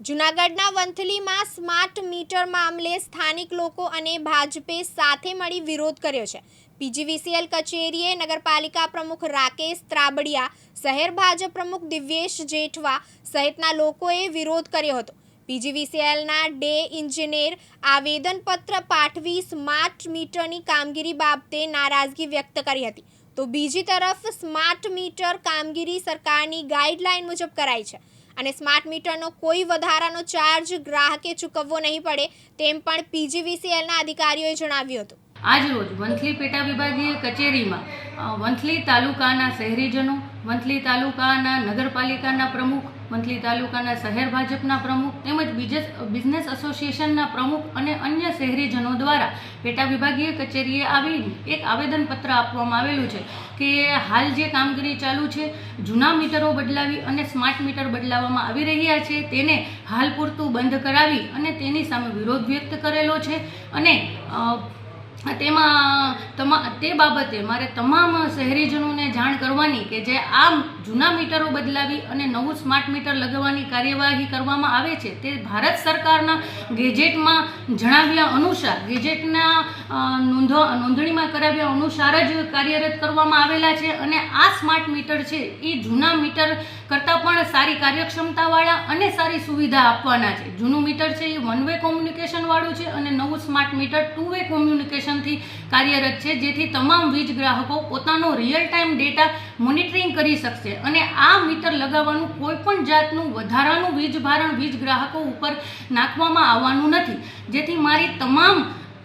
જૂનાગઢના વંથલીમાં smart meter મામલે સ્થાનિક લોકો અને ભાજપે સાથે મળી વિરોધ કર્યો છે. પીજીવીસીએલ કચેરીએ નગરપાલિકા પ્રમુખ રાકેશ ત્રાબડિયા, શહેર ભાજપ પ્રમુખ દિવ્યેશ જેઠવા સહિતના લોકોએ વિરોધ કર્યો હતો. પીજીવીસીએલના ડે ઇન્જિનિયર આવેદનપત્ર પાઠવી સ્માર્ટ મીટરની કામગીરી બાબતે નારાજગી વ્યક્ત કરી હતી. તો બીજી તરફ સ્માર્ટ મીટર કામગીરી સરકારની ગાઈડલાઈન મુજબ કરાઈ છે. અને સ્માર્ટ મીટરનો કોઈ વધારાનો ચાર્જ ગ્રાહકે ચૂકવવો નહીં પડે તેમ પણ પીજીવીસીએલના અધિકારીઓએ જણાવ્યું હતું. આજરોજ વંથલી પેટા વિભાગીય કચેરીમાં વંથલી તાલુકાના શહેરીજનો, વંથલી તાલુકાના નગરપાલિકાના પ્રમુખ, વંથલી તાલુકાના શહેર ભાજપના પ્રમુખ તેમજ બિઝનેસ એસોસિએશનના પ્રમુખ અને અન્ય શહેરીજનો દ્વારા પેટા વિભાગીય કચેરીએ આવી એક આવેદનપત્ર આપવામાં આવેલું છે કે હાલ જે કામગીરી ચાલુ છે, જૂના મીટરો બદલાવી અને સ્માર્ટ મીટર બદલાવવામાં આવી રહ્યા છે, તેને હાલ પૂરતું બંધ કરાવી અને તેની સામે વિરોધ વ્યક્ત કરેલો છે અને તેમાં તે બાબતે મારે તમામ શહેરીજનોને જાણ કરવાની કે જે આ જૂના મીટરો બદલાવી અને નવું સ્માર્ટ મીટર લગાવવાની કાર્યવાહી કરવામાં આવે છે, તે ભારત સરકારના ગેજેટમાં જણાવ્યા અનુસાર, ગેજેટના નોંધો, નોંધણીમાં કરાવ્યા અનુસાર જ કાર્યરત કરવામાં આવેલા છે અને આ સ્માર્ટ મીટર છે, એ જૂના મીટર કરતાં પણ સારી કાર્યક્ષમતાવાળા અને સારી સુવિધા આપવાના છે. જૂનું મીટર છે, એ વન વે કોમ્યુનિકેશનવાળું છે અને નવું સ્માર્ટ મીટર ટુ વે કોમ્યુનિકેશનથી કાર્યરત છે, જેથી તમામ વીજ ગ્રાહકો પોતાનો રિયલ ટાઈમ ડેટા મોનિટરિંગ કરી શકશે. અને આ મીટર લગાવવાનું કોઈ પણ જાતનું વધારાનું વીજ ભારણ વીજ ગ્રાહકો ઉપર નાખવામાં આવવાનું નથી. જેથી મારી તમામ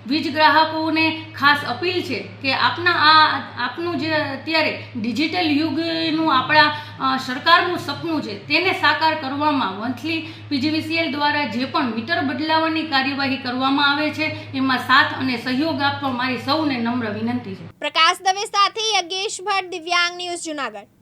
વીજ ગ્રાહકોને ખાસ અપીલ છે કે આપના આ આપનું જે અત્યારે ડિજિટલ યુગનું આપણા સરકારનું સપનું છે તેને સાકાર કરવામાં વંથલી પીજીવીસીએલ દ્વારા જે પણ મીટર બદલાવવાની કાર્યવાહી કરવામાં આવે છે એમાં સાથ અને સહયોગ આપવા મારી સૌને નમ્ર વિનંતી છે. પ્રકાશ દવે સાથે યજ્ઞેશ ભટ્ટ દિવ્યાંગ ન્યૂઝ જૂનાગઢ.